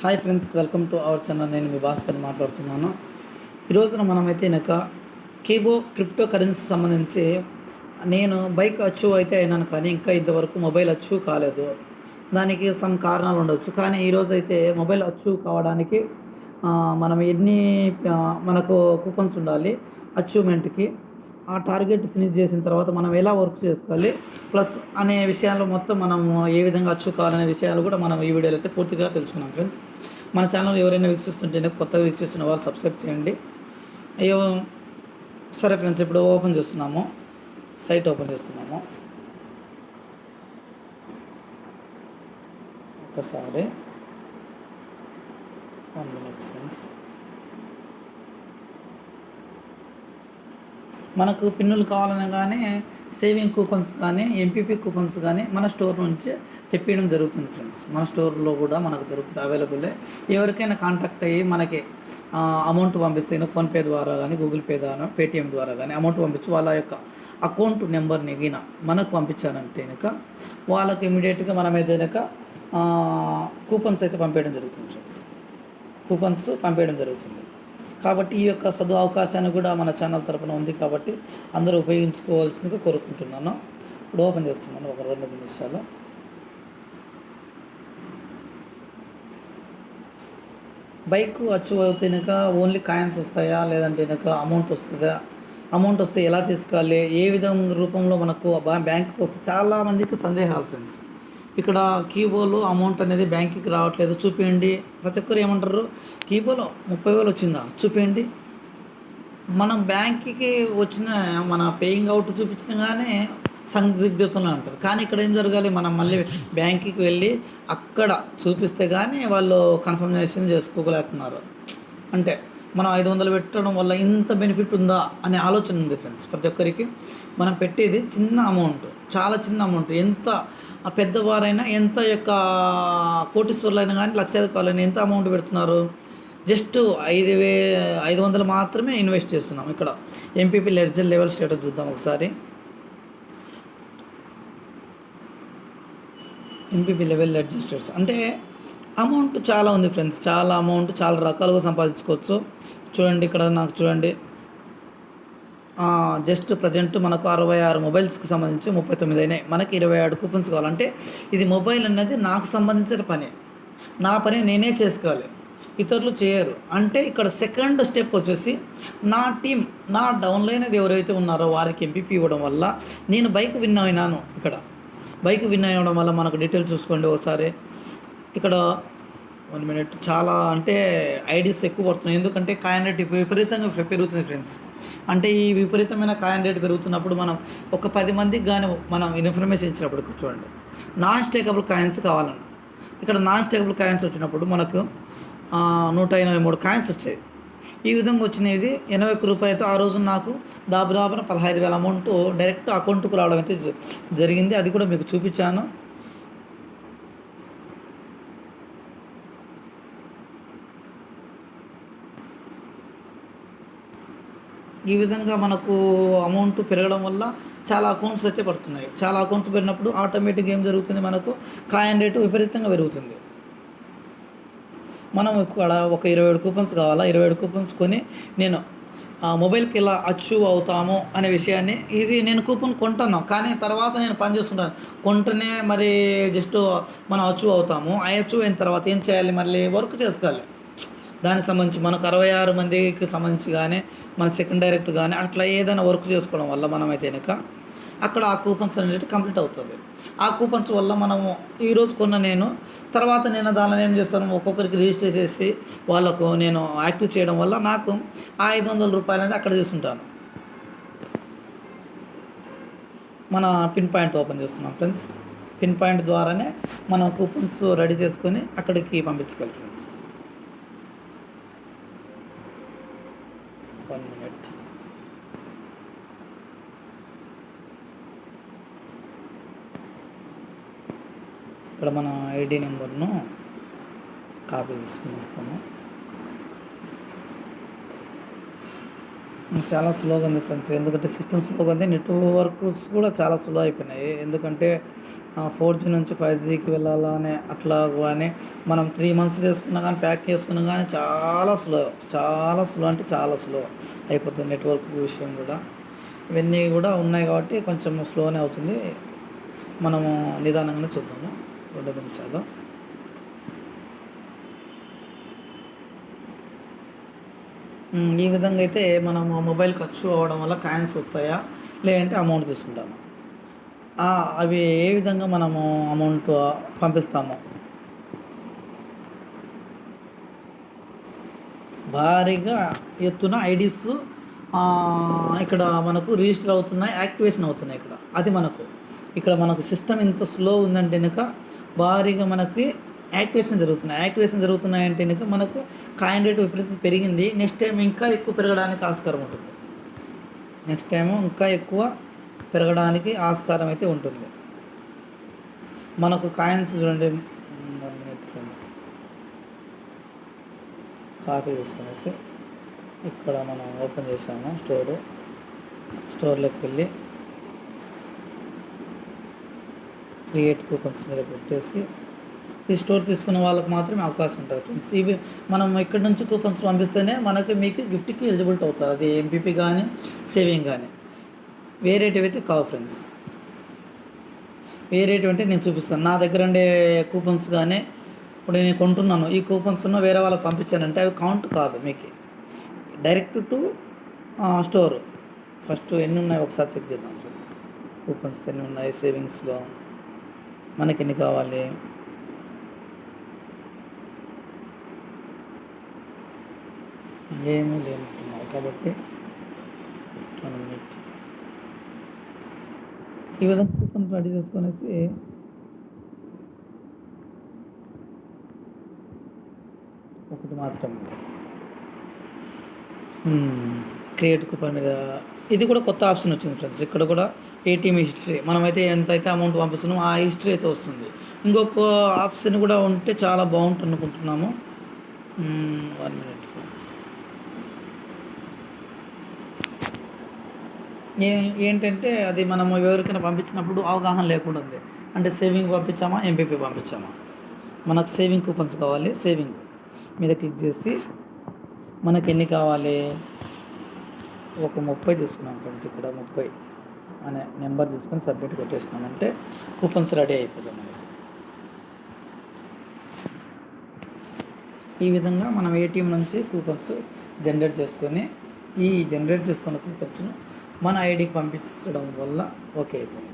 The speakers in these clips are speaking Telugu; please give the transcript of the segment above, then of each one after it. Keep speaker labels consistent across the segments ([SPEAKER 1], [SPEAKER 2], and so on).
[SPEAKER 1] Hi friends welcome to our channel నేను మీ భాస్కర్ మాట్లాడుతున్నాను. ఈరోజున మనమైతే ఇక కీబో క్రిప్టో కరెన్సీ సంబంధించి నేను బైక్ అచ్చు అయితే అయినాను కానీ ఇంకా ఇంతవరకు మొబైల్ అచ్చు కాలేదు. దానికి సమ్ కారణాలు ఉండొచ్చు. కానీ ఈరోజు అయితే మొబైల్ అచ్చు కావడానికి మనం ఎన్ని మనకు కూపన్స్ ఉండాలి అచీవ్మెంట్కి ఆ టార్గెట్ ఫినిష్ చేసిన తర్వాత మనం ఎలా వర్క్ చేసుకోవాలి? ప్లస్ అనే విషయాల్లో మొత్తం మనం ఏ విధంగా అచ్చు కావాలనే విషయాలు కూడా మనం ఈ వీడియోలో అయితే పూర్తిగా తెలుసుకున్నాం ఫ్రెండ్స్. మన ఛానల్ ఎవరైనా వీక్షిస్తుంటే కొత్తగా వీక్షిస్తున్న వాళ్ళు సబ్స్క్రైబ్ చేయండి. అయ్యో సరే ఫ్రెండ్స్ ఇప్పుడు ఓపెన్ చేస్తున్నాము. సైట్ ఓపెన్ చేస్తున్నాము. ఒకసారి వన్ మినిట్ ఫ్రెండ్స్. మనకు పిన్నులు కావాలనగానే సేవింగ్ కూపన్స్ కానీ ఎంపీపీ కూపన్స్ కానీ మన స్టోర్ నుంచి తెప్పించడం జరుగుతుంది ఫ్రెండ్స్ మన స్టోర్లో కూడా మనకు దొరుకుతుంది అవైలబుల్. ఎవరికైనా కాంటాక్ట్ అయ్యి మనకి అమౌంట్ పంపిస్తే ఫోన్పే ద్వారా కానీ గూగుల్ పే ద్వారా పేటిఎం ద్వారా కానీ అమౌంట్ పంపించి వాళ్ళ యొక్క అకౌంట్ నెంబర్ని గిన మనకు పంపించారంటే కనుక వాళ్ళకి ఇమీడియట్గా మనం ఏదైనా కూపన్స్ అయితే పంపించడం జరుగుతుంది ఫ్రెండ్స్ కూపన్స్ పంపించడం జరుగుతుంది. కాబట్టి ఈ యొక్క సదు అవకాశాన్ని కూడా మన ఛానల్ తరపున ఉంది కాబట్టి అందరూ ఉపయోగించుకోవాల్సిందిగా కోరుకుంటున్నాను. ఇప్పుడు ఓపెన్ చేస్తున్నాను ఒక రెండు నిమిషాలు. బైక్ అచ్చు అయితే కనుక ఓన్లీ కాయిన్స్ వస్తాయా? లేదంటే కనుక అమౌంట్ వస్తుందా? అమౌంట్ వస్తే ఎలా తీసుకోవాలి? ఏ విధంగా రూపంలో మనకు బ్యాంకుకి వస్తే చాలా మందికి సందేహాలు ఫ్రెండ్స్. ఇక్కడ కీబోర్డ్ అమౌంట్ అనేది బ్యాంక్కి రావట్లేదు. చూపించండి ప్రతి ఒక్కరు ఏమంటారు? కీబోలో ముప్పై వేలు వచ్చిందా? చూపించండి మనం బ్యాంక్కి వచ్చిన మన పేయింగ్ అవుట్ చూపించిన కానీ సందిగ్ధతలో అంటారు కానీ ఇక్కడ ఏం జరగాలి? మనం మళ్ళీ బ్యాంక్కి వెళ్ళి అక్కడ చూపిస్తే కానీ వాళ్ళు కన్ఫర్మేషన్ చేసుకోగలుగుతున్నారు. అంటే మనం ఐదు వందలు పెట్టడం వల్ల ఇంత బెనిఫిట్ ఉందా అనే ఆలోచన ఉంది ఫ్రెండ్స్ ప్రతి ఒక్కరికి మనం పెట్టేది చిన్న అమౌంట్ చాలా చిన్న అమౌంట్ ఎంత పెద్దవారైనా ఎంత యొక్క కోటీశ్వర్లైనా కానీ లక్షాధికారులైనా ఎంత అమౌంట్ పెడుతున్నారు? జస్ట్ ఐదు వే ఐదు వందలు మాత్రమే ఇన్వెస్ట్ చేస్తున్నాం ఇక్కడ. ఎంపీపీ లెడ్జర్ లెవెల్ స్టేటస్ చూద్దాం ఒకసారి. ఎంపీపీ లెవెల్ లెడ్జర్ స్టేటస్ అంటే అమౌంట్ చాలా ఉంది ఫ్రెండ్స్ చాలా అమౌంట్ చాలా రకాలుగా సంపాదించుకోవచ్చు. చూడండి ఇక్కడ నాకు చూడండి. జస్ట్ ప్రజెంట్ మనకు అరవై ఆరు మొబైల్స్కి సంబంధించి ముప్పై తొమ్మిది అయినాయి. మనకి ఇరవై ఆరు కూపన్స్ కావాలంటే ఇది మొబైల్ అనేది నాకు సంబంధించిన పని. నా పని నేనే చేసుకోవాలి. ఇతరులు చేయరు. అంటే ఇక్కడ సెకండ్ స్టెప్ వచ్చేసి నా టీం నా డౌన్లైనర్ ఎవరైతే ఉన్నారో వారికి ఎంపీపీ ఇవ్వడం వల్ల నేను బైక్ విన్ అయినాను ఇక్కడ. బైక్ విన్ అవ్వడం వల్ల మనకు డీటెయిల్స్ చూసుకోండి ఒకసారి ఇక్కడ వన్ మినిట్ చాలా అంటే ఐడీస్ ఎక్కువ పడుతున్నాయి. ఎందుకంటే కాయిన్ రేట్ విపరీతంగా పెరుగుతుంది ఫ్రెండ్స్ అంటే ఈ విపరీతమైన కాయిన్ రేట్ పెరుగుతున్నప్పుడు మనం ఒక పది మందికి కానీ మనం ఇన్ఫర్మేషన్ ఇచ్చినప్పుడు చూడండి నాన్ స్టేకబుల్ కాయిన్స్ కావాలన్న ఇక్కడ నాన్ స్టేకబుల్ కాయిన్స్ వచ్చినప్పుడు మనకు నూట ఎనభై మూడు కాయిన్స్ వచ్చాయి. ఈ విధంగా వచ్చినది ఎనభై ఒక్క రూపాయలతో ఆ రోజు నాకు దాబు దాబున పదహైదు వేల అమౌంట్ డైరెక్ట్ అకౌంట్కు రావడం అయితే జ- జరిగింది. అది కూడా మీకు చూపించాను. ఈ విధంగా మనకు అమౌంట్ పెరగడం వల్ల చాలా అకౌంట్స్ అయితే పడుతున్నాయి. చాలా అకౌంట్స్ పెరిగినప్పుడు ఆటోమేటిక్ ఏం జరుగుతుంది మనకు? కాయిన్ రేటు విపరీతంగా పెరుగుతుంది. మనం ఇక్కడ ఒక ఇరవై ఏడు కూపన్స్ కావాలా? ఇరవై ఏడు కూపన్స్ కొని నేను ఆ మొబైల్కి ఇలా అచ్చు అవుతాము అనే విషయాన్ని ఇది నేను కూపన్ కొంటున్నాం. కానీ తర్వాత నేను పని చేసుకుంటాను కొంటనే మరి జస్ట్ మనం అచ్చు అవుతాము. ఆ అచ్చు అయిన తర్వాత ఏం చేయాలి? మళ్ళీ వర్క్ చేసుకోవాలి. దానికి సంబంధించి మనకు అరవై ఆరు మందికి సంబంధించి కానీ మన సెకండ్ డైరెక్ట్ కానీ అట్లా ఏదైనా వర్క్ చేసుకోవడం వల్ల మనమైతే కనుక అక్కడ ఆ కూపన్స్ అనేది కంప్లీట్ అవుతుంది. ఆ కూపన్స్ వల్ల మనము ఈరోజు కొన్న నేను తర్వాత నేను దానిలో ఏం చేస్తాను ఒక్కొక్కరికి రిజిస్టర్ చేసి వాళ్ళకు నేను యాక్టివ్ చేయడం వల్ల నాకు ఆ ఐదు వందల రూపాయలు అనేది అక్కడ తీసుకుంటాను. మన పిన్ పాయింట్ ఓపెన్ చేస్తున్నాం ఫ్రెండ్స్. పిన్ పాయింట్ ద్వారానే మనం కూపన్స్ రెడీ చేసుకొని అక్కడికి పంపించుకోవాలి ఫ్రెండ్స్ వన్ మినిట్ ఇక్కడ మన ఐడి నెంబర్ను కాపీ తీసుకుని వస్తాము చాలా స్లోగా ఉంది ఫ్రెండ్స్. ఎందుకంటే సిస్టమ్ స్లోగా ఉంది. నెట్వర్క్స్ కూడా చాలా స్లో అయిపోయినాయి. ఎందుకంటే ఫోర్ జీ నుంచి ఫైవ్ జీకి వెళ్ళాలనే అట్లా కానీ మనం త్రీ మంత్స్ చేసుకున్నా కానీ ప్యాక్ చేసుకున్నా కానీ చాలా స్లో చాలా స్లో అంటే చాలా స్లో అయిపోతుంది నెట్వర్క్ విషయం కూడా. ఇవన్నీ కూడా ఉన్నాయి కాబట్టి కొంచెం స్లోనే అవుతుంది. మనము నిదానంగానే చూద్దాము. రెండు నిమిషాలు ఈ విధంగా అయితే మనం మొబైల్ ఖర్చు అవ్వడం వల్ల కాయిన్స్ వస్తాయా లేదంటే అమౌంట్ తీసుకుంటాము అవి ఏ విధంగా మనము అమౌంట్ పంపిస్తాము భారీగా ఎత్తున ఐడీస్ ఇక్కడ మనకు రిజిస్టర్ అవుతున్నాయి యాక్టివేషన్ అవుతున్నాయి ఇక్కడ అది మనకు ఇక్కడ మనకు సిస్టమ్ ఇంత స్లో ఉందంటే కనుక భారీగా మనకి యాక్టివేషన్ జరుగుతున్నాయి. యాక్టివేషన్ జరుగుతున్నాయంటే కనుక మనకు కాయిన్ రేట్ విపరీతం పెరిగింది. నెక్స్ట్ టైం ఇంకా ఎక్కువ పెరగడానికి ఆస్కారం ఉంటుంది. నెక్స్ట్ టైం ఇంకా ఎక్కువ పెరగడానికి ఆస్కారం అయితే ఉంటుంది. మనకు కాయిన్స్ చూడండి. ఫ్రెండ్స్ కాపీ తీసుకునేసి ఇక్కడ మనం ఓపెన్ చేసాము స్టోరు. స్టోర్లోకి వెళ్ళి క్రియేట్ కూపన్స్ మీద పెట్టేసి ఈ స్టోర్ తీసుకున్న వాళ్ళకి మాత్రమే అవకాశం ఉంటుంది ఫ్రెండ్స్. ఇవి మనం ఇక్కడ నుంచి కూపన్స్ పంపిస్తేనే మనకి మీకు గిఫ్ట్కి ఎలిజిబిలిటీ అవుతుంది. అది ఎంపీపీ కానీ సేవింగ్ కానీ వేరేటివి అయితే కావు ఫ్రెండ్స్. వేరేటివి అంటే నేను చూపిస్తాను. నా దగ్గర ఉండే కూపన్స్ కానీ ఇప్పుడు నేను కొంటున్నాను. ఈ కూపన్స్ ఉన్న వేరే వాళ్ళకి పంపించానంటే అవి కౌంట్ కాదు మీకు. డైరెక్ట్ టు స్టోర్ ఫస్ట్ ఎన్ని ఉన్నాయి ఒకసారి చెక్ చేద్దాం ఫ్రెండ్స్. కూపన్స్ ఎన్ని ఉన్నాయి సేవింగ్స్లో మనకి ఎన్ని కావాలి? ఏమీ లేనట్టున్నాయి కాబట్టి ఈ విధంగా రెడీ చేసుకొనేసి ఒకటి మాత్రం క్రియేట్ కూపన్ మీద ఇది కూడా కొత్త ఆప్షన్ వచ్చింది ఫ్రెండ్స్. ఇక్కడ కూడా ఏటీఎం హిస్టరీ మనమైతే ఎంతైతే అమౌంట్ పంపిస్తున్నామో ఆ హిస్టరీ అయితే వస్తుంది. ఇంకొక ఆప్షన్ కూడా ఉంటే చాలా బాగుంటుంది అనుకుంటున్నాము. వన్ మినిట్ ఏ ఏంటంటే అది మనము ఎవరికైనా పంపించినప్పుడు అవగాహన లేకుండా ఉంది. అంటే సేవింగ్ పంపించామా ఎంపీపీ పంపించామా? మనకు సేవింగ్ కూపన్స్ కావాలి సేవింగ్ మీద క్లిక్ చేసి మనకి ఎన్ని కావాలి? ఒక ముప్పై తీసుకున్నాం ఫ్రెండ్స్ ఇక్కడ ముప్పై అనే నెంబర్ తీసుకొని సబ్మిట్ కొట్టేసినామంటే కూపన్స్ రెడీ అయిపోతుంది ఈ విధంగా మనం ఏటీఎం నుంచి కూపన్స్ జనరేట్ చేసుకొని ఈ జనరేట్ చేసుకున్న కూపన్స్ను మన ఐడికి పంపించడం వల్ల ఓకే అయిపోయింది.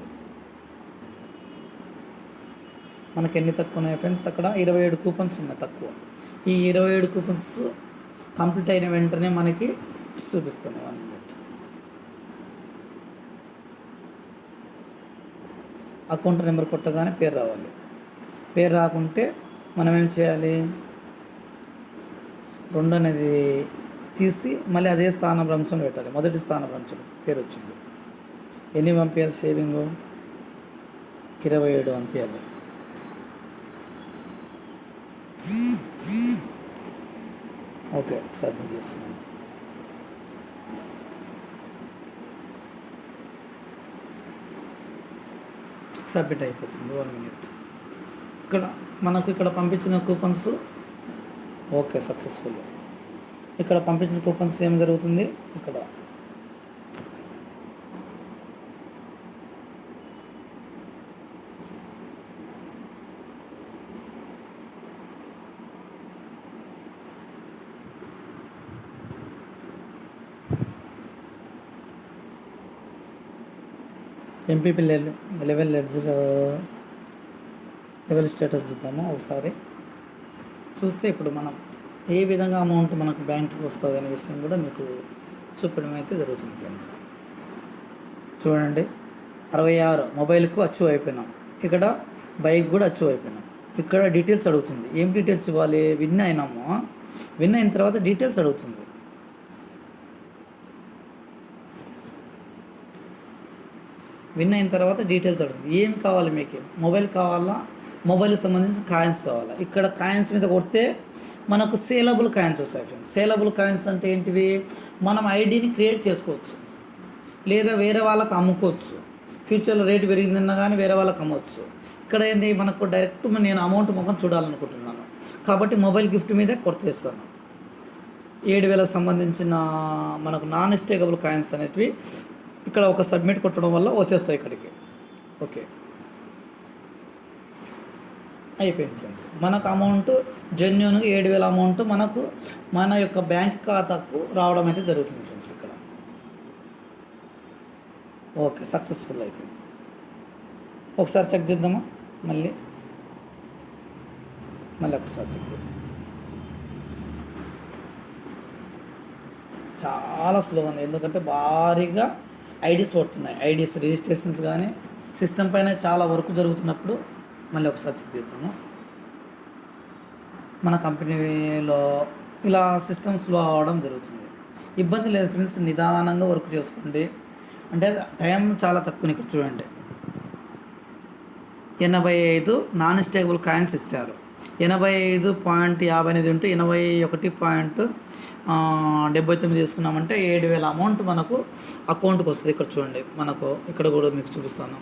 [SPEAKER 1] మనకి ఎన్ని తక్కువ ఉన్నాయి ఫ్రెండ్స్ అక్కడ ఇరవై ఏడు కూపన్స్ ఉన్నాయి తక్కువ. ఈ ఇరవై ఏడు కూపన్స్ కంప్లీట్ అయిన వెంటనే మనకి చూపిస్తుంది వన్ మినిట్ అకౌంట్ నెంబర్ కొట్టగానే పేరు రావాలి. పేరు రాకుంటే మనం ఏం చేయాలి? రెండు అనేది తీసి మళ్ళీ అదే స్థానం పెట్టాలి. మొదటి స్థానప్రంశం పేరు వచ్చింది. ఎన్ని పంపించాలి సేవింగ్? ఇరవై ఏడు పంపించాలి ఓకే సబ్మిట్ చేస్తున్నాను. సబ్మిట్ అయిపోతుంది వన్ మినిట్. ఇక్కడ మనకు ఇక్కడ పంపించిన కూపన్స్ ఓకే సక్సెస్ఫుల్. ఇక్కడ పంపించిన కూపన్స్ ఏం జరుగుతుంది? ఇక్కడ MPP level ledger level status చూద్దాము ఒకసారి? చూస్తే ఇప్పుడు మనం ఏ విధంగా అమౌంట్ మనకు బ్యాంకుకి వస్తుంది అనే విషయం కూడా మీకు చూపడం అయితే జరుగుతుంది ఫ్రెండ్స్ చూడండి. అరవై ఆరు మొబైల్కు అచీవ్ అయిపోయినాం. ఇక్కడ బైక్ కూడా అచీవ్ అయిపోయినాం. ఇక్కడ డీటెయిల్స్ అడుగుతుంది. ఏం డీటెయిల్స్ ఇవ్వాలి? విన్ అయినాము. విన్ అయిన తర్వాత డీటెయిల్స్ అడుగుతుంది. విన్ అయిన తర్వాత డీటెయిల్స్ అడుగుతుంది ఏం కావాలి మీకు? మొబైల్ కావాలా? మొబైల్కి సంబంధించిన కాయిన్స్ కావాలా? ఇక్కడ కాయిన్స్ మీద కొడితే మనకు సేలబుల్ కాయిన్స్ వస్తాయి ఫ్రెండ్స్ సేలబుల్ కాయిన్స్ అంటే ఏంటివి? మనం ఐడిని క్రియేట్ చేసుకోవచ్చు. లేదా వేరే వాళ్ళకి అమ్ముకోవచ్చు. ఫ్యూచర్లో రేటు పెరిగిందన్నా కానీ వేరే వాళ్ళకి అమ్మవచ్చు ఇక్కడ ఏంది? మనకు డైరెక్ట్ నేను అమౌంట్ ముఖం చూడాలనుకుంటున్నాను. కాబట్టి మొబైల్ గిఫ్ట్ మీదే కొరతేస్తాను ఏడు వేలకు సంబంధించిన మనకు నాన్ స్టేకబుల్ కాయిన్స్ అనేటివి ఇక్కడ ఒక సబ్మిట్ కొట్టడం వల్ల వచ్చేస్తాయి ఇక్కడికి. ఓకే. అయిపోయింది ఫ్రెండ్స్. మనకు అమౌంట్ జెన్యున్గా ఏడు వేల అమౌంట్ మనకు మన యొక్క బ్యాంక్ ఖాతాకు రావడం అయితే జరుగుతుంది ఫ్రెండ్స్ ఇక్కడ. ఓకే సక్సెస్ఫుల్ అయిపోయింది. ఒకసారి చెక్ చేద్దామా? మళ్ళీ. మళ్ళీ ఒకసారి చెక్ చేద్దాం. చాలా స్లోగా ఉంది. ఎందుకంటే భారీగా ఐడీస్ పడుతున్నాయి. ఐడీస్ రిజిస్ట్రేషన్స్ కానీ సిస్టమ్ పైన చాలా వర్క్ జరుగుతున్నప్పుడు మళ్ళీ ఒకసారి చెక్ చేద్దాము. మన కంపెనీలో ఇలా సిస్టమ్ స్లో అవడం జరుగుతుంది. ఇబ్బంది లేదు ఫ్రెండ్స్ నిదానంగా వర్క్ చేసుకోండి. అంటే టైం చాలా తక్కువ ఇక్కడ చూడండి. ఎనభై ఐదు నాన్ స్టేబుల్ కాయిన్స్ ఇచ్చారు. ఎనభై ఐదు పాయింట్ యాభై ఎనిమిది ఉంటే ఎనభై ఒకటి పాయింట్ డెబ్బై తొమ్మిది తీసుకున్నామంటే ఏడు వేల అమౌంట్ మనకు అకౌంట్కి వస్తుంది. ఇక్కడ చూడండి మనకు ఇక్కడ కూడా మీకు చూపిస్తాను.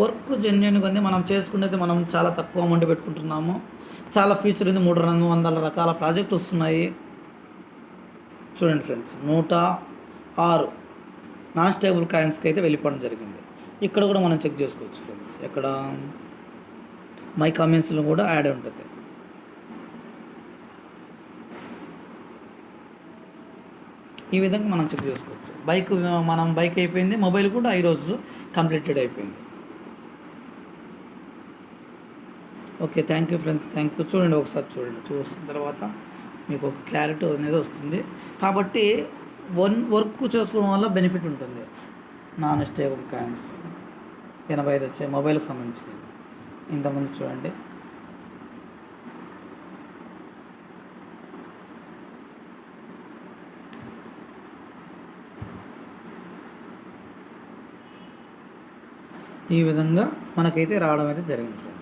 [SPEAKER 1] వర్క్ జెన్యున్గా ఉంది. మనం చేసుకునేది మనం చాలా తక్కువ అమౌంట్ పెట్టుకుంటున్నాము. చాలా ఫ్యూచర్ ఉంది. మూడు రెండు వందల రకాల ప్రాజెక్ట్ వస్తున్నాయి. చూడండి ఫ్రెండ్స్ నూట ఆరు నాన్ స్టేబుల్ కాయిన్స్కి అయితే వెళ్ళిపోవడం జరిగింది. ఇక్కడ కూడా మనం చెక్ చేసుకోవచ్చు ఫ్రెండ్స్ ఎక్కడ? మై కామెంట్స్లో కూడా యాడ్ ఉంటుంది. ఈ విధంగా మనం చెక్ చేసుకోవచ్చు. బైక్ మనం బైక్ అయిపోయింది మొబైల్ కూడా ఈరోజు కంప్లీటెడ్ అయిపోయింది. Okay thank you friends thank you చూడండి ఒకసారి చూడండి చూసిన తర్వాత మీకు ఒక క్లారిటీ అనేది వస్తుంది. కాబట్టి వన్ వర్క్ చేసుకోవడం వల్ల బెనిఫిట్ ఉంటుంది. నాన్ స్టేబుల్ కాయిన్స్ ఎనభై ఐదు వచ్చే మొబైల్కి సంబంధించినవి. ఇంతకుముందు చూడండి. ఈ విధంగా మనకైతే రావడం అయితే జరిగింది ఫ్రెండ్స్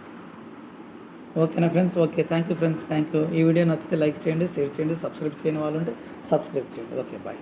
[SPEAKER 1] ఓకేనా friends okay thank you friends thank you ఈ వీడియో నచ్చితే లైక్ చేయండి షేర్ చేయండి సబ్స్క్రైబ్ చేయని వాళ్ళు ఉంటే సబ్స్క్రైబ్ చేయండి. Okay bye